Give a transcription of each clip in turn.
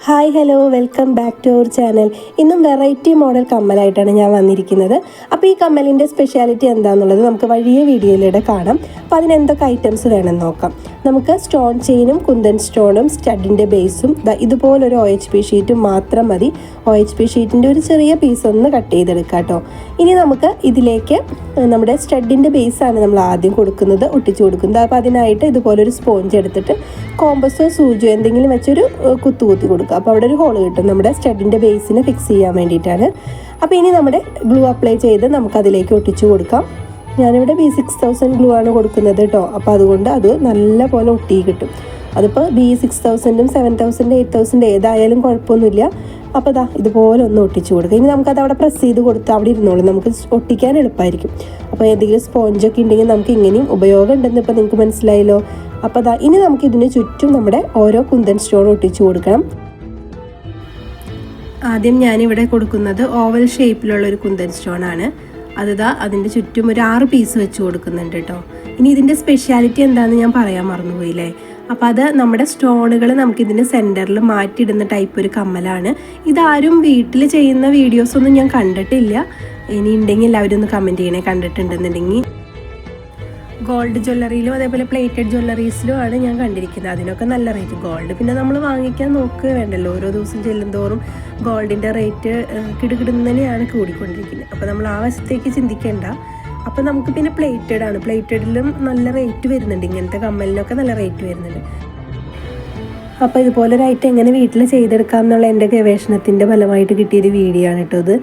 Hi hello welcome back to our channel. ഇന്നും variety model കമ്മലായിട്ടാണ് ഞാൻ വന്നിരിക്കുന്നത്. അപ്പോൾ ഈ കമ്മലിന്റെ സ്പെഷ്യാലിറ്റി എന്താണെന്നുള്ളത് നമുക്ക് വലിയ വീഡിയോയിലൂടെ കാണാം. അപ്പോൾ അതിനെന്തൊക്കെ ഐറ്റംസ് വേണമെന്ന് നോക്കാം. നമുക്ക് സ്റ്റോൺ ചെയിനും കുന്തൻ സ്റ്റോണും സ്റ്റഡിന്റെ ബേസും ഇതുപോലൊരു ഒ എച്ച് പി ഷീറ്റും മാത്രം മതി. ഒ എച്ച് പി ഷീറ്റിന്റെ ഒരു ചെറിയ പീസ് ഒന്ന് കട്ട് ചെയ്തെടുക്കാം കേട്ടോ ഇനി നമുക്ക് ഇതിലേക്ക് നമ്മുടെ സ്റ്റഡിന്റെ ബേസാണ് നമ്മൾ ആദ്യം കൊടുക്കുന്നത് ഒട്ടിച്ചു കൊടുക്കുന്നത്. അപ്പോൾ അതിനായിട്ട് ഇതുപോലൊരു സ്പോഞ്ച് എടുത്തിട്ട് കോമ്പസോ സൂചിയോ എന്തെങ്കിലും വെച്ചൊരു ഏഹ്, കുത്തു കുത്തി കൊടുക്കുക. അപ്പോൾ അവിടെ ഒരു ഹോൾ കിട്ടും. നമ്മുടെ സ്റ്റഡിന്റെ ബേസിനെ ഫിക്സ് ചെയ്യാൻ വേണ്ടിയിട്ടാണ്. അപ്പോൾ ഇനി നമ്മുടെ ഗ്ലൂ അപ്ലൈ ചെയ്ത് നമുക്കതിലേക്ക് ഒട്ടിച്ചു കൊടുക്കാം. ഞാനിവിടെ ബി സിക്സ് തൗസൻഡ് ഗ്ലൂ ആണ് കൊടുക്കുന്നത് കേട്ടോ അപ്പോൾ അതുകൊണ്ട് അത് നല്ല പോലെ ഒട്ടി കിട്ടും. അതിപ്പോൾ ബി സിക്സ് തൗസൻഡും സെവൻ തൗസൻഡ് എയ്റ്റ് തൗസൻഡ് ഏതായാലും കുഴപ്പമൊന്നുമില്ല. അപ്പോൾ ദാ ഇതുപോലെ ഒന്ന് ഒട്ടിച്ചു കൊടുക്കുക. ഇനി നമുക്കത് അവിടെ പ്രസ് ചെയ്ത് കൊടുത്ത് അവിടെ ഇരുന്നോളൂ. നമുക്ക് ഒട്ടിക്കാൻ എളുപ്പമായിരിക്കും. അപ്പോൾ ഏതെങ്കിലും സ്പോഞ്ചൊക്കെ ഉണ്ടെങ്കിൽ നമുക്ക് ഇങ്ങനെയും ഉപയോഗം ഉണ്ടെന്ന് ഇപ്പോൾ നിങ്ങൾക്ക് മനസ്സിലായല്ലോ. അപ്പോൾ ദാ ഇനി നമുക്ക് ഇതിന് ചുറ്റും നമ്മുടെ ഓരോ കുന്തൻ സ്റ്റോൺ ഒട്ടിച്ചു കൊടുക്കണം. ആദ്യം ഞാനിവിടെ കൊടുക്കുന്നത് ഓവൽ ഷേപ്പിലുള്ള ഒരു കുന്തൻ സ്റ്റോൺ ആണ് അതിതാ അതിന്റെ ചുറ്റും ഒരു ആറ് പീസ് വെച്ച് കൊടുക്കുന്നുണ്ട് കേട്ടോ. ഇനി ഇതിന്റെ സ്പെഷ്യാലിറ്റി എന്താണെന്ന് ഞാൻ പറയാൻ മറന്നുപോയില്ലേ? അപ്പോൾ അത് നമ്മുടെ സ്റ്റോണുകൾ നമുക്കിതിന്റെ സെന്ററിൽ മാറ്റിയിടുന്ന ടൈപ്പ് ഒരു കമ്മലാണ്. ഇതാരും വീട്ടിൽ ചെയ്യുന്ന വീഡിയോസൊന്നും ഞാൻ കണ്ടിട്ടില്ല. ഇനി ഉണ്ടെങ്കിൽ എല്ലാവരും ഒന്ന് കമന്റ് ചെയ്യണേ കണ്ടിട്ടുണ്ടെന്നുണ്ടെങ്കിൽ. ഗോൾഡ് ജ്വല്ലറിയിലും അതേപോലെ പ്ലേറ്റഡ് ജ്വല്ലറീസിലും ആണ് ഞാൻ കണ്ടിരിക്കുന്നത്. അതിനൊക്കെ നല്ല റേറ്റ് ഗോൾഡ് പിന്നെ നമ്മൾ വാങ്ങിക്കാൻ നോക്കുക വേണ്ടല്ലോ. ഓരോ ദിവസം ചെല്ലുന്തോറും ഗോൾഡിന്റെ റേറ്റ് കിടുകിടുന്നതിനെയാണ് കൂടിക്കൊണ്ടിരിക്കുന്നത്. അപ്പോൾ നമ്മൾ ആ വശത്തേക്ക് ചിന്തിക്കേണ്ട. അപ്പോൾ നമുക്ക് പിന്നെ പ്ലേറ്റഡ് ആണ്. പ്ലേറ്റഡിലും നല്ല റേറ്റ് വരുന്നുണ്ട്. ഇങ്ങനത്തെ കമ്മലിനൊക്കെ നല്ല റേറ്റ് വരുന്നുണ്ട്. അപ്പോൾ ഇതുപോലൊരു ഐറ്റം എങ്ങനെ വീട്ടിൽ ചെയ്തെടുക്കാം എന്നുള്ള എന്റെ ഗവേഷണത്തിന്റെ ഫലമായിട്ട് കിട്ടിയൊരു വീഡിയോ ആണ് കേട്ടോ ഇത്.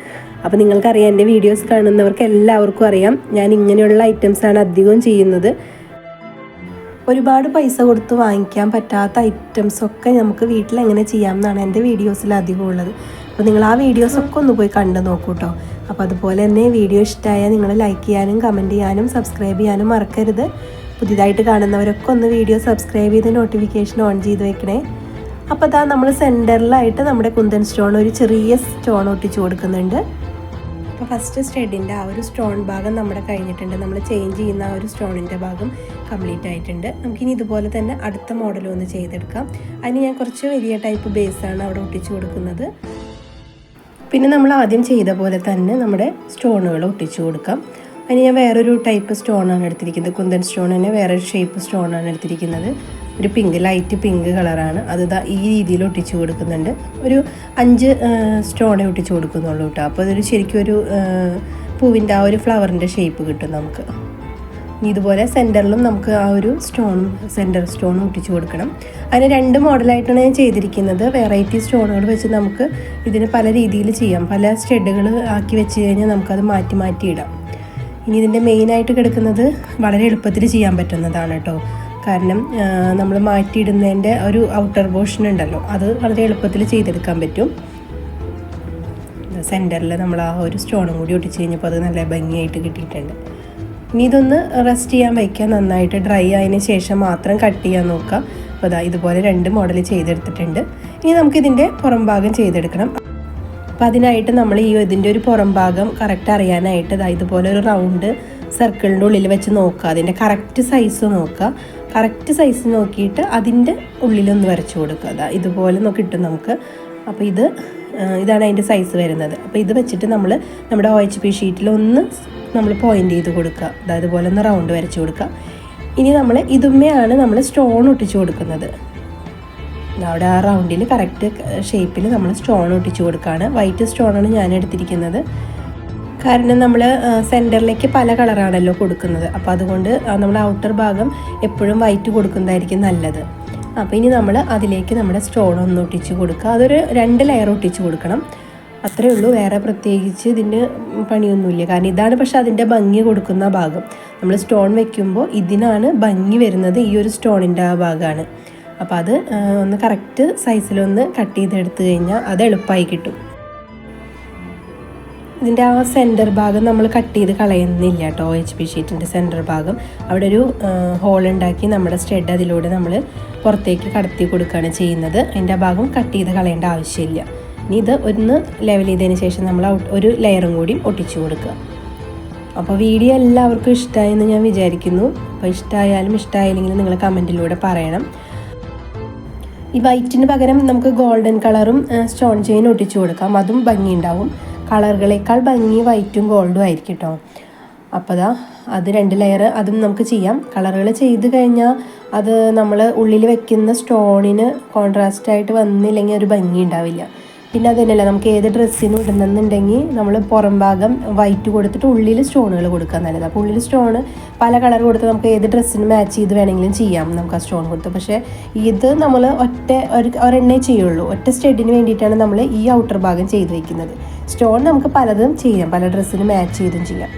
അപ്പോൾ നിങ്ങൾക്കറിയാം എന്റെ വീഡിയോസ് കാണുന്നവർക്ക് എല്ലാവർക്കും അറിയാം. ഞാൻ ഇങ്ങനെയുള്ള ഐറ്റംസാണ് അധികവും ചെയ്യുന്നത്. ഒരുപാട് പൈസ കൊടുത്ത് വാങ്ങിക്കാൻ പറ്റാത്ത ഐറ്റംസൊക്കെ നമുക്ക് വീട്ടിൽ എങ്ങനെ ചെയ്യാം എന്നാണ് എന്റെ വീഡിയോസിൽ അധികം ഉള്ളത്. അപ്പോൾ നിങ്ങൾ ആ വീഡിയോസൊക്കെ ഒന്ന് പോയി കണ്ടു നോക്കൂ കേട്ടോ അപ്പോൾ അതുപോലെ തന്നെ വീഡിയോ ഇഷ്ടമായാൽ നിങ്ങൾ ലൈക്ക് ചെയ്യാനും കമന്റ് ചെയ്യാനും സബ്സ്ക്രൈബ് ചെയ്യാനും മറക്കരുത്. പുതിയതായിട്ട് കാണുന്നവരൊക്കെ ഒന്ന് വീഡിയോ സബ്സ്ക്രൈബ് ചെയ്ത് നോട്ടിഫിക്കേഷൻ ഓൺ ചെയ്ത് വെക്കണേ. അപ്പോൾ അതാ നമ്മൾ സെന്ററിലായിട്ട് നമ്മുടെ കുന്തൻ സ്റ്റോൺ ഒരു ചെറിയ സ്റ്റോൺ ഒട്ടിച്ചു കൊടുക്കുന്നുണ്ട്. അപ്പോൾ ഫസ്റ്റ് സ്റ്റെഡിന്റെ ആ ഒരു സ്റ്റോൺ ഭാഗം നമ്മുടെ കഴിഞ്ഞിട്ടുണ്ട്. നമ്മൾ ചേഞ്ച് ചെയ്യുന്ന ആ ഒരു സ്റ്റോണിന്റെ ഭാഗം കംപ്ലീറ്റ് ആയിട്ടുണ്ട്. നമുക്കിനി ഇതുപോലെ തന്നെ അടുത്ത മോഡലും ഒന്ന് ചെയ്തെടുക്കാം. അതിന് ഞാൻ കുറച്ച് വലിയ ടൈപ്പ് ബേസാണ് അവിടെ ഒട്ടിച്ചു കൊടുക്കുന്നത്. പിന്നെ നമ്മൾ ആദ്യം ചെയ്ത പോലെ തന്നെ നമ്മുടെ സ്റ്റോണുകൾ ഒട്ടിച്ചു കൊടുക്കാം. അതിന് ഞാൻ വേറൊരു ടൈപ്പ് സ്റ്റോണാണ് എടുത്തിരിക്കുന്നത്. കുന്തൻ സ്റ്റോൺ തന്നെ വേറൊരു ഷേപ്പ് സ്റ്റോണാണ് എടുത്തിരിക്കുന്നത്. ഒരു പിങ്ക് ലൈറ്റ് പിങ്ക് കളറാണ് അത് ഈ രീതിയിൽ ഒട്ടിച്ച് കൊടുക്കുന്നുണ്ട്. ഒരു അഞ്ച് സ്റ്റോണേ ഒട്ടിച്ച് കൊടുക്കുന്നുള്ളൂ കേട്ടോ അപ്പോൾ അതൊരു ശരിക്കും ഒരു പൂവിന്റെ ആ ഒരു ഫ്ലവറിന്റെ ഷേപ്പ് കിട്ടും നമുക്ക്. ഇതുപോലെ സെന്ററിലും നമുക്ക് ആ ഒരു സ്റ്റോൺ സെന്റർ സ്റ്റോണും ഒട്ടിച്ച് കൊടുക്കണം. അതിന് രണ്ട് മോഡലായിട്ടാണ് ഞാൻ ചെയ്തിരിക്കുന്നത്. വെറൈറ്റി സ്റ്റോണുകൾ വെച്ച് നമുക്ക് ഇതിന് പല രീതിയിൽ ചെയ്യാം. പല സ്റ്റെഡുകൾ ആക്കി വെച്ച് കഴിഞ്ഞാൽ നമുക്കത് മാറ്റി മാറ്റി ഇടാം. ഇനി ഇതിന്റെ മെയിനായിട്ട് കിടക്കുന്നത് വളരെ എളുപ്പത്തിൽ ചെയ്യാൻ പറ്റുന്നതാണ് കേട്ടോ. കാരണം നമ്മൾ മാറ്റിയിടുന്നതിന്റെ ഒരു ഔട്ടർ പോർഷൻ ഉണ്ടല്ലോ അത് വളരെ എളുപ്പത്തിൽ ചെയ്തെടുക്കാൻ പറ്റും. സെന്ററിൽ നമ്മൾ ആ ഒരു സ്റ്റോണും കൂടി ഒട്ടിച്ച് കഴിഞ്ഞപ്പോൾ അത് നല്ല ഭംഗിയായിട്ട് കിട്ടിയിട്ടുണ്ട്. ഇനി ഇതൊന്ന് റെസ്റ്റ് ചെയ്യാൻ വയ്ക്കുക നന്നായിട്ട് ഡ്രൈ ആയതിന് ശേഷം മാത്രം കട്ട് ചെയ്യാൻ നോക്കുക അപ്പോൾ ഇതാ ഇതുപോലെ രണ്ട് മോഡൽ ചെയ്തെടുത്തിട്ടുണ്ട്. ഇനി നമുക്കിതിന്റെ പുറം ഭാഗം ചെയ്തെടുക്കണം. അപ്പോൾ അതിനായിട്ട് നമ്മൾ ഈ ഇതിന്റെ ഒരു പുറം ഭാഗം കറക്റ്റ് അറിയാനായിട്ട് ദാ ഇതുപോലെ ഒരു റൗണ്ട് സർക്കിളിന്റെ ഉള്ളിൽ വെച്ച് നോക്കുക. അതിന്റെ കറക്റ്റ് സൈസ് നോക്കുക. കറക്റ്റ് സൈസ് നോക്കിയിട്ട് അതിന്റെ ഉള്ളിലൊന്ന് വരച്ചു കൊടുക്കുക. അതാ ഇതുപോലെ കിട്ടും നമുക്ക്. അപ്പോൾ ഇത് ഇതാണ് അതിന്റെ സൈസ് വരുന്നത്. അപ്പോൾ ഇത് വെച്ചിട്ട് നമ്മൾ നമ്മുടെ ഒ എച്ച് പി ഷീറ്റിൽ ഒന്ന് നമ്മൾ പോയിന്റ് ചെയ്ത് കൊടുക്കുക. അതായത് പോലെ ഒന്ന് റൗണ്ട് വരച്ചു കൊടുക്കുക. ഇനി നമ്മൾ ഇതുമ്മയാണ് നമ്മൾ സ്റ്റോൺ ഒട്ടിച്ചു കൊടുക്കുന്നത്. അവിടെ ആ റൗണ്ടിൽ കറക്റ്റ് ഷേപ്പിൽ നമ്മൾ സ്റ്റോൺ ഒട്ടിച്ചു കൊടുക്കുകയാണ്. വൈറ്റ് സ്റ്റോണാണ് ഞാൻ എടുത്തിരിക്കുന്നത്. കാരണം നമ്മൾ സെന്ററിലേക്ക് പല കളറാണല്ലോ കൊടുക്കുന്നത്. അപ്പോൾ അതുകൊണ്ട് നമ്മൾ ഔട്ടർ ഭാഗം എപ്പോഴും വൈറ്റ് കൊടുക്കുന്നതായിരിക്കും നല്ലത്. അപ്പോൾ ഇനി നമ്മൾ അതിലേക്ക് നമ്മുടെ സ്റ്റോൺ ഒന്ന് ഒട്ടിച്ച് കൊടുക്കുക. അതൊരു രണ്ട് ലെയർ ഒട്ടിച്ച് കൊടുക്കണം. അത്രേ ഉള്ളൂ. വേറെ പ്രത്യേകിച്ച് ഇതിന് പണിയൊന്നുമില്ല. കാരണം ഇതാണ് പക്ഷെ അതിന്റെ ഭംഗി കൊടുക്കുന്ന ഭാഗം. നമ്മൾ സ്റ്റോൺ വെക്കുമ്പോൾ ഇതിനാണ് ഭംഗി വരുന്നത് ഈ ഒരു സ്റ്റോണിന്റെ ആ ഭാഗമാണ്. അപ്പോൾ അത് ഒന്ന് കറക്റ്റ് സൈസിലൊന്ന് കട്ട് ചെയ്തെടുത്ത് കഴിഞ്ഞാൽ അത് എളുപ്പമായി കിട്ടും. ഇതിന്റെ ആ സെന്റർ ഭാഗം നമ്മൾ കട്ട് ചെയ്ത് കളയുന്നില്ല കേട്ടോ എച്ച് പി ഷീറ്റിന്റെ സെന്റർ ഭാഗം. അവിടെ ഒരു ഹോൾ ഉണ്ടാക്കി നമ്മുടെ സ്റ്റെഡ് അതിലൂടെ നമ്മൾ പുറത്തേക്ക് കടത്തി കൊടുക്കുകയാണ് ചെയ്യുന്നത്. അതിന്റെ ആ ഭാഗം കട്ട് ചെയ്ത് കളയേണ്ട ആവശ്യമില്ല. ഇനി ഇത് ഒന്ന് ലെവൽ ചെയ്തതിന് ശേഷം നമ്മൾ ഒരു ലെയറും കൂടി ഒട്ടിച്ചു കൊടുക്കുക. അപ്പോൾ വീഡിയോ എല്ലാവർക്കും ഇഷ്ടമായെന്ന് ഞാൻ വിചാരിക്കുന്നു. അപ്പോൾ ഇഷ്ടമായാലും ഇഷ്ടമായില്ലെങ്കിലും നിങ്ങൾ കമന്റിലൂടെ പറയണം. ഈ വൈറ്റിന് പകരം നമുക്ക് ഗോൾഡൻ കളറും സ്റ്റോൺ ചെയിൻ ഒട്ടിച്ചു കൊടുക്കാം. അതും ഭംഗിയുണ്ടാവും. കളറുകളേക്കാൾ ഭംഗി വൈറ്റും ഗോൾഡും ആയിരിക്കും കേട്ടോ. അപ്പോൾ ദാ അത് രണ്ട് ലെയർ അതും നമുക്ക് ചെയ്യാം. കളറുകൾ ചെയ്ത് കഴിഞ്ഞാൽ അത് നമ്മൾ ഉള്ളിൽ വെക്കുന്ന സ്റ്റോണിന് കോൺട്രാസ്റ്റായിട്ട് വന്നില്ലെങ്കിൽ ഒരു ഭംഗി ഉണ്ടാവില്ല പിന്നെ അത് തന്നെയല്ല നമുക്ക് ഏത് ഡ്രസ്സിനും ഇടുന്നെന്നുണ്ടെങ്കിൽ നമ്മൾ പുറം ഭാഗം വൈറ്റ് കൊടുത്തിട്ട് ഉള്ളിൽ സ്റ്റോണുകൾ കൊടുക്കാൻ നല്ലത്. അപ്പോൾ ഉള്ളിൽ സ്റ്റോൺ പല കളർ കൊടുത്ത് നമുക്ക് ഏത് ഡ്രസ്സിന് മാച്ച് ചെയ്ത് വേണമെങ്കിലും ചെയ്യാം നമുക്ക് ആ സ്റ്റോൺ കൊടുത്ത്. പക്ഷേ ഇത് നമ്മൾ ഒറ്റ ഒരു ഒരെണ്ണേ ചെയ്യുള്ളൂ. ഒറ്റ സ്റ്റെഡിന് വേണ്ടിയിട്ടാണ് നമ്മൾ ഈ ഔട്ടർ ഭാഗം ചെയ്ത് വയ്ക്കുന്നത് സ്റ്റോൺ നമുക്ക് പലതും ചെയ്യാം പല ഡ്രസ്സിന് മാച്ച് ചെയ്തും ചെയ്യാം.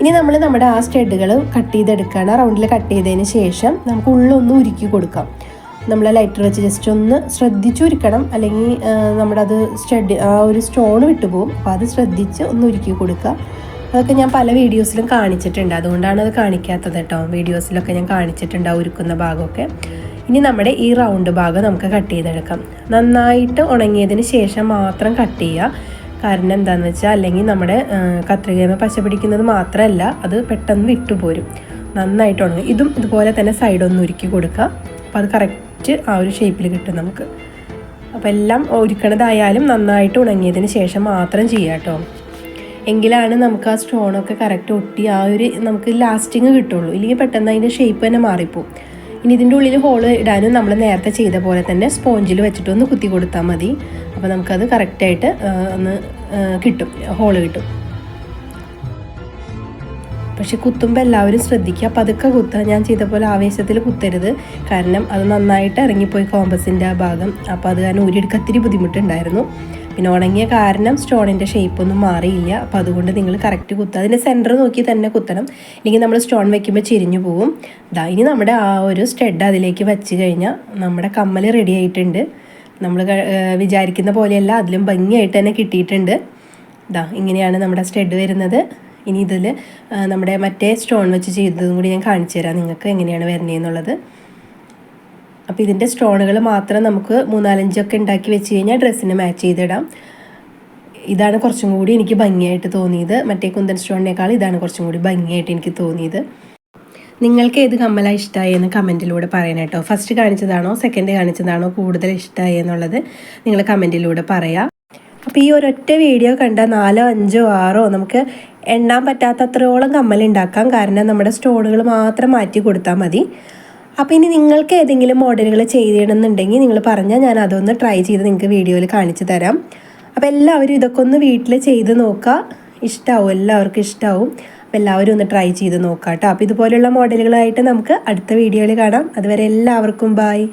ഇനി നമ്മൾ നമ്മുടെ ആ സ്റ്റെഡുകൾ കട്ട് ചെയ്തെടുക്കുകയാണ്. റൗണ്ടിൽ കട്ട് ചെയ്തതിന് ശേഷം നമുക്ക് ഉള്ളൊന്ന് ഉരുക്കി കൊടുക്കാം. നമ്മൾ ലൈറ്റർ വെച്ച് ജസ്റ്റ് ഒന്ന് ശ്രദ്ധിച്ചുരുക്കണം. അല്ലെങ്കിൽ നമ്മുടെ അത് സ്റ്റഡ് ആ ഒരു സ്റ്റോൺ വിട്ടുപോകും അപ്പോൾ അത് ശ്രദ്ധിച്ച് ഒന്ന് ഉരുക്കി കൊടുക്കുക. അതൊക്കെ ഞാൻ പല വീഡിയോസിലും കാണിച്ചിട്ടുണ്ട്. അതുകൊണ്ടാണ് അത് കാണിക്കാത്തത് കേട്ടോ. വീഡിയോസിലൊക്കെ ഞാൻ കാണിച്ചിട്ടുണ്ട് ആ ഉരുക്കുന്ന ഭാഗമൊക്കെ. ഇനി നമ്മുടെ ഈ റൗണ്ട് ഭാഗം നമുക്ക് കട്ട് ചെയ്തെടുക്കാം. നന്നായിട്ട് ഉണങ്ങിയതിന് ശേഷം മാത്രം കട്ട് ചെയ്യുക. കാരണം എന്താണെന്ന് വെച്ചാൽ അല്ലെങ്കിൽ നമ്മുടെ കത്രികയമ പശ പിടിക്കുന്നത് മാത്രമല്ല അത് പെട്ടെന്ന് വിട്ടുപോരും. നന്നായിട്ട് ഉണങ്ങും. ഇതും ഇതുപോലെ തന്നെ സൈഡ് ഒന്ന് ഉരുക്കി കൊടുക്കുക. അപ്പോൾ അത് കറക്റ്റ് ആ ഒരു ഷേപ്പിൽ കിട്ടും നമുക്ക്. അപ്പോൾ എല്ലാം ഒരുക്കണതായാലും നന്നായിട്ട് ഉണങ്ങിയതിന് ശേഷം മാത്രം ചെയ്യാം കേട്ടോ എങ്കിലാണ് നമുക്ക് ആ സ്റ്റോണൊക്കെ കറക്റ്റ് ഒട്ടി ആ ഒരു നമുക്ക് ലാസ്റ്റിങ് കിട്ടുള്ളൂ. ഇല്ലെങ്കിൽ പെട്ടെന്ന് അതിന്റെ ഷേപ്പ് തന്നെ മാറിപ്പോവും. ഇനി ഇതിന്റെ ഉള്ളിൽ ഹോൾ ഇടാനും നമ്മൾ നേരത്തെ ചെയ്ത പോലെ തന്നെ സ്പോഞ്ചിൽ വെച്ചിട്ട് ഒന്ന് കുത്തി കൊടുത്താൽ മതി. അപ്പോൾ നമുക്കത് കറക്റ്റായിട്ട് ഒന്ന് കിട്ടും. ഹോൾ കിട്ടും. പക്ഷെ കുത്തുമ്പോൾ എല്ലാവരും ശ്രദ്ധിക്കുക. പതുക്കെ കുത്തുക. ഞാൻ ചെയ്ത പോലെ ആവേശത്തിൽ കുത്തരുത്. കാരണം അത് നന്നായിട്ട് ഇറങ്ങിപ്പോയി കോമ്പസിന്റെ ആ ഭാഗം. അപ്പോൾ അത് കാരണം ഊരിയെടുക്കത്തിരി ബുദ്ധിമുട്ടുണ്ടായിരുന്നു. പിന്നെ ഉണങ്ങിയ കാരണം സ്റ്റോണിന്റെ ഷേപ്പൊന്നും മാറിയില്ല. അപ്പോൾ അതുകൊണ്ട് നിങ്ങൾ കറക്റ്റ് കുത്തുക. അതിന്റെ സെന്റർ നോക്കി തന്നെ കുത്തണം. ഇല്ലെങ്കിൽ നമ്മൾ സ്റ്റോൺ വെക്കുമ്പോൾ ചിരിഞ്ഞു പോവും. ഇതാ ഇനി നമ്മുടെ ആ ഒരു സ്റ്റെഡ് അതിലേക്ക് വെച്ച് കഴിഞ്ഞാൽ നമ്മുടെ കമ്മൽ റെഡി ആയിട്ടുണ്ട്. നമ്മൾ വിചാരിക്കുന്ന പോലെയല്ല. അതിലും ഭംഗിയായിട്ട് തന്നെ കിട്ടിയിട്ടുണ്ട്. ഇതാ ഇങ്ങനെയാണ് നമ്മുടെ സ്റ്റെഡ് വരുന്നത്. ഇനി ഇതിൽ നമ്മുടെ മറ്റേ സ്റ്റോൺ വെച്ച് ചെയ്തതും കൂടി ഞാൻ കാണിച്ചു തരാം. നിങ്ങൾക്ക് എങ്ങനെയാണ് വരുന്നതെന്നുള്ളത് അപ്പോൾ ഇതിന്റെ സ്റ്റോണുകൾ മാത്രം നമുക്ക് മൂന്നാലഞ്ചൊക്കെ ഉണ്ടാക്കി വെച്ച് കഴിഞ്ഞാൽ ഡ്രസ്സിന് മാച്ച് ചെയ്തിടാം. ഇതാണ് കുറച്ചും കൂടി എനിക്ക് ഭംഗിയായിട്ട് തോന്നിയത്. മറ്റേ കുന്തൻ സ്റ്റോണിനേക്കാൾ ഇതാണ് കുറച്ചും കൂടി ഭംഗിയായിട്ട് എനിക്ക് തോന്നിയത്. നിങ്ങൾക്ക് ഏത് കമ്മലാണ് ഇഷ്ടമായി എന്ന് കമന്റിലൂടെ പറയണം കേട്ടോ. ഫസ്റ്റ് കാണിച്ചതാണോ സെക്കൻഡ് കാണിച്ചതാണോ കൂടുതൽ ഇഷ്ടമായി എന്നുള്ളത് നിങ്ങൾ കമന്റിലൂടെ പറയാം. അപ്പോൾ ഈ ഒരൊറ്റ വീഡിയോ കണ്ട നാലോ അഞ്ചോ ആറോ നമുക്ക് എണ്ണാൻ പറ്റാത്തത്രയോളം കമ്മൽ ഉണ്ടാക്കാം കാരണം നമ്മുടെ സ്റ്റോണുകൾ മാത്രം മാറ്റി കൊടുത്താൽ മതി. അപ്പോൾ ഇനി നിങ്ങൾക്ക് ഏതെങ്കിലും മോഡലുകൾ ചെയ്യണമെന്നുണ്ടെങ്കിൽ നിങ്ങൾ പറഞ്ഞാൽ ഞാൻ അതൊന്ന് ട്രൈ ചെയ്ത് നിങ്ങൾക്ക് വീഡിയോയിൽ കാണിച്ചു തരാം. അപ്പോൾ എല്ലാവരും ഇതൊക്കെ ഒന്ന് വീട്ടിൽ ചെയ്ത് നോക്കുക. ഇഷ്ടമാവും എല്ലാവർക്കും ഇഷ്ടമാവും അപ്പോൾ എല്ലാവരും ഒന്ന് ട്രൈ ചെയ്ത് നോക്കാം കേട്ടോ. അപ്പോൾ ഇതുപോലുള്ള മോഡലുകളായിട്ട് നമുക്ക് അടുത്ത വീഡിയോയിൽ കാണാം. അതുവരെ എല്ലാവർക്കും ബായ്